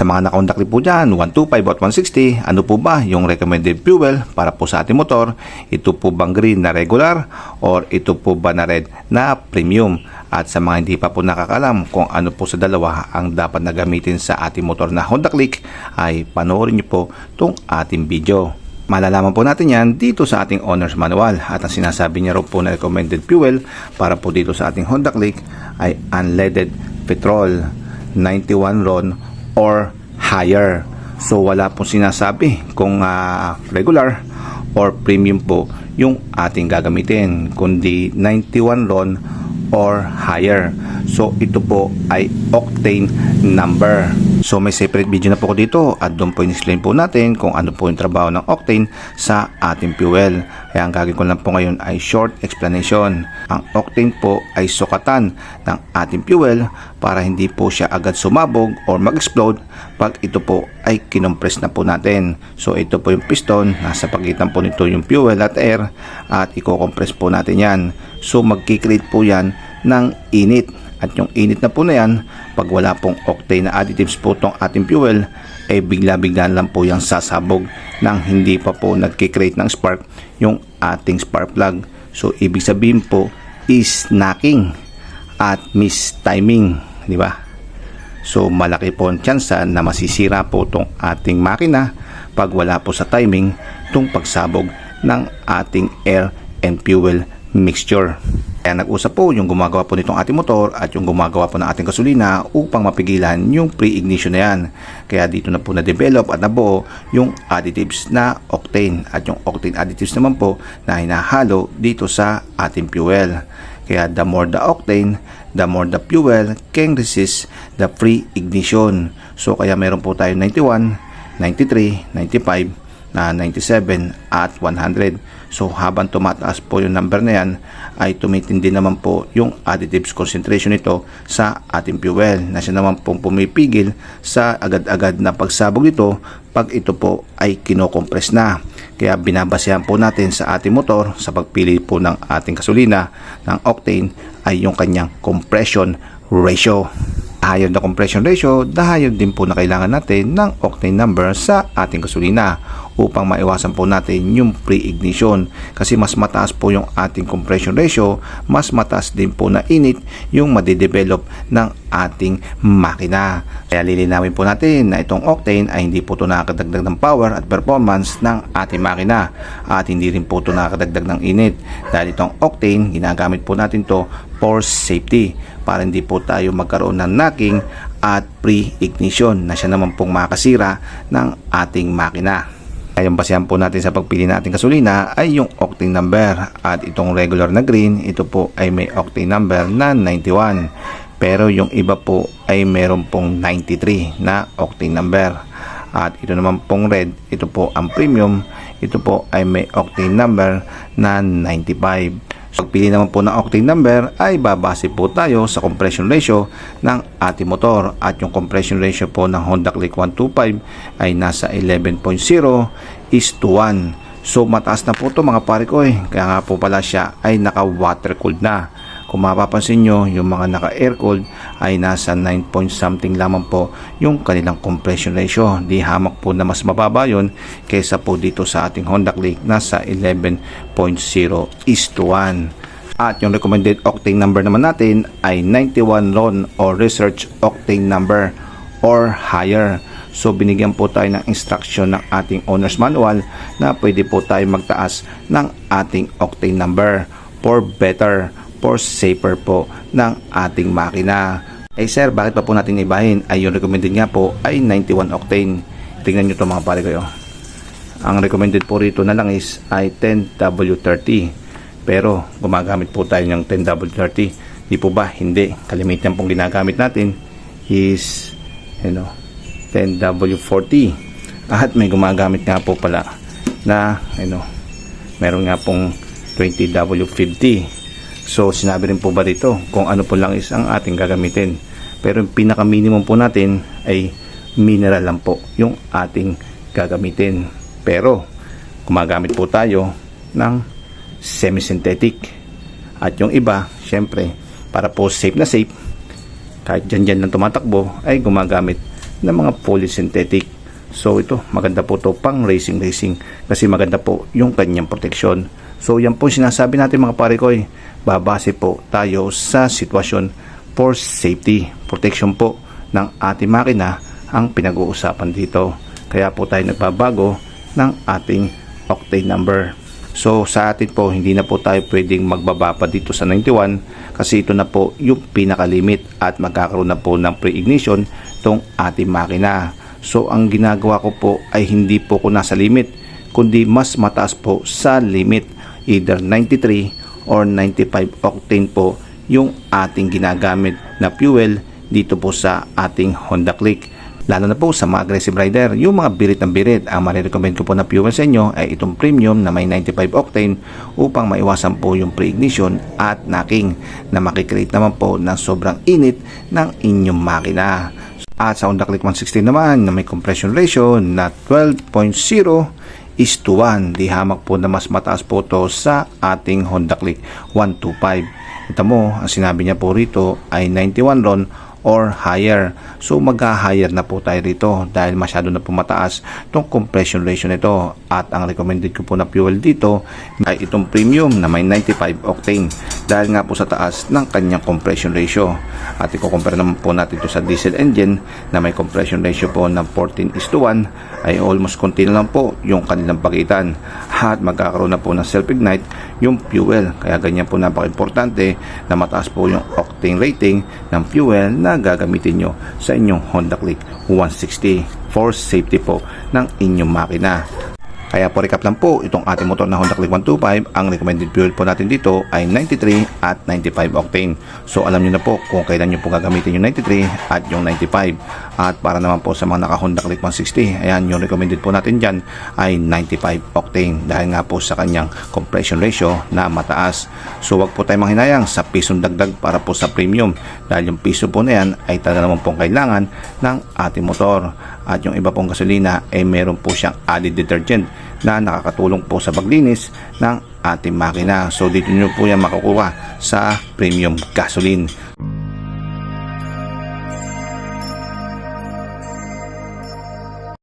Sa mga nakondakli po dyan, 125 at 160, ano po ba yung recommended fuel para po sa ating motor? Ito po bang green na regular or ito po ba na red na premium? At sa mga hindi pa po nakakalam kung ano po sa dalawa ang dapat na gamitin sa ating motor na Honda Click ay panoorin niyo po itong ating video. Malalaman po natin yan dito sa ating owner's manual at ang sinasabi niya raw po na recommended fuel para po dito sa ating Honda Click ay unleaded petrol 91 RON or higher. So wala pong sinasabi kung ah, regular or premium po yung ating gagamitin kundi 91 RON or higher. So ito po ay octane number. So may separate video na po ko dito at doon po in-explain po natin kung ano po yung trabaho ng octane sa ating fuel. Kaya ang gagawin ko lang po ngayon ay short explanation. Ang octane po ay sukatan ng ating fuel para hindi po siya agad sumabog or mag-explode pag ito po ay kinompress na po natin. So ito po yung piston, nasa pagitan po nito yung fuel at air at i-compress po natin yan. So magkikreate po yan ng init at yung init na po na yan, pag wala pong octane na additives po tong ating fuel, ay bigla-bigla lang po yung sasabog nang hindi pa po nagkikreate ng spark yung ating spark plug. So, ibig sabihin po is knocking at mistiming, di ba? So, malaki po ang tsansa na masisira po tong ating makina pag wala po sa timing tong pagsabog ng ating air and fuel mixture. Kaya nag-usap po yung gumagawa po nitong ating motor at yung gumagawa po ng ating gasolina upang mapigilan yung pre-ignition na yan. Kaya dito na po na-develop at nabuo yung additives na octane at yung octane additives naman po na hinahalo dito sa ating fuel. Kaya the more the octane, the more the fuel can resist the free ignition. So kaya meron po tayo 91, 93, 95, na 97 at 100. So habang tumataas po yung number na yan ay tumitindi naman po yung additives concentration nito sa ating fuel na siya naman pong pumipigil sa agad-agad na pagsabog nito pag ito po ay kinocompress na. Kaya binabasehan po natin sa ating motor sa pagpili po ng ating gasolina ng octane ay yung kanyang compression ratio higher the compression ratio, the higher din po na kailangan natin ng octane number sa ating gasolina upang maiwasan po natin yung pre-ignition kasi mas mataas po yung ating compression ratio, mas mataas din po na init yung madidevelop ng ating makina. Kaya lilinawin po natin na itong octane ay hindi po ito nakakadagdag ng power at performance ng ating makina at hindi rin po ito nakakadagdag ng init dahil itong octane ginagamit po natin to for safety para hindi po tayo magkaroon ng knocking at pre-ignition na siya naman pong makasira ng ating makina. Kaya yung basehan po natin sa pagpili natin gasolina ay yung octane number. At itong regular na green ito po ay may octane number na 91 pero yung iba po ay meron pong 93 na octane number. At ito naman pong red ito po ang premium. Ito po ay may octane number na 95 So, pagpili naman po ng octane number ay babase po tayo sa compression ratio ng ating motor at yung compression ratio po ng Honda Click 125 ay nasa 11.0 is to 1. So mataas na po to mga pare ko eh. Kaya nga po pala siya ay naka water cooled na. Kung mapapansin nyo, yung mga naka air cooled ay nasa 9 point something lamang po yung kanilang compression ratio. Di hamak po na mas mababa yun kaysa po dito sa ating Honda Click nasa 11.0 is to 1. At yung recommended octane number naman natin ay 91 RON or research octane number or higher. So binigyan po tayo ng instruction ng ating owner's manual na pwede po tayo magtaas ng ating octane number for better, for safer po ng ating makina. Eh sir, bakit pa po natin ibahin? Ay yung recommended nga po ay 91 octane. Tingnan nyo to mga pare kayo. Ang recommended po rito na lang is ay 10W30. Pero gumagamit po tayo ng 10W30. Di po ba? Hindi. Kalimitan pong ginagamit natin is you know, 10W40 at may gumagamit nga po pala na ano, meron nga pong 20W50 so sinabi rin po ba dito kung ano po lang is ang ating gagamitin pero yung pinaka minimum po natin ay mineral lang po yung ating gagamitin pero gumagamit po tayo ng semi-synthetic at yung iba syempre para po safe na safe kahit dyan dyan lang tumatakbo ay gumagamit ng mga polysynthetic. So ito, maganda po to pang racing racing kasi maganda po yung kanyang proteksyon. So yan po sinasabi natin mga pare ko, babase po tayo sa sitwasyon for safety, protection po ng ating makina ang pinag-uusapan dito. Kaya po tayo nagbabago ng ating octane number. So sa atin po, hindi na po tayo pwedeng magbaba pa dito sa 91 kasi ito na po yung pinakalimit at magkakaroon na po ng pre-ignition tong ating makina. So ang ginagawa ko po ay hindi po ko nasa limit kundi mas mataas po sa limit either 93 or 95 octane po yung ating ginagamit na fuel dito po sa ating Honda Click. Lalo na po sa mga aggressive rider yung mga birit ng birit. Ang marirecommend ko po na fuel sa inyo ay itong premium na may 95 octane upang maiwasan po yung pre-ignition at knocking na makikreate naman po ng sobrang init ng inyong makina. At sa Honda Click 160 naman na may compression ratio na 12.0 is to 1. Di hamak po na mas mataas po to sa ating Honda Click 125. Ito mo, ang sinabi niya po rito ay 91 ron or higher. So magka-higher na po tayo rito dahil masyado na po mataas itong compression ratio nito. At ang recommended ko po na fuel dito ay itong premium na may 95 octane dahil nga po sa taas ng kanyang compression ratio. At i-compare naman po natin ito sa diesel engine na may compression ratio po ng 14 is to 1 ay almost konti na lang po yung kanilang pagitan. At magkakaroon na po ng self-ignite yung fuel. Kaya ganyan po napaka-importante na mataas po yung octane rating ng fuel na gagamitin nyo sa inyong Honda Click 160 for safety po ng inyong makina. Kaya po recap lang po, itong ating motor na Honda Click 125, ang recommended fuel po natin dito ay 93 at 95 octane. So alam niyo na po kung kailan niyo po gagamitin yung 93 at yung 95. At para naman po sa mga naka Honda Click 160, ayan yung recommended po natin dyan ay 95 octane dahil nga po sa kanyang compression ratio na mataas. So wag po tayong manghinayang sa pisong dagdag para po sa premium dahil yung piso po na yan ay talaga naman pong kailangan ng ating motor. At yung iba pong gasolina ay meron po siyang added detergent na nakakatulong po sa paglinis ng ating makina. So dito nyo po yan makukuha sa premium gasoline.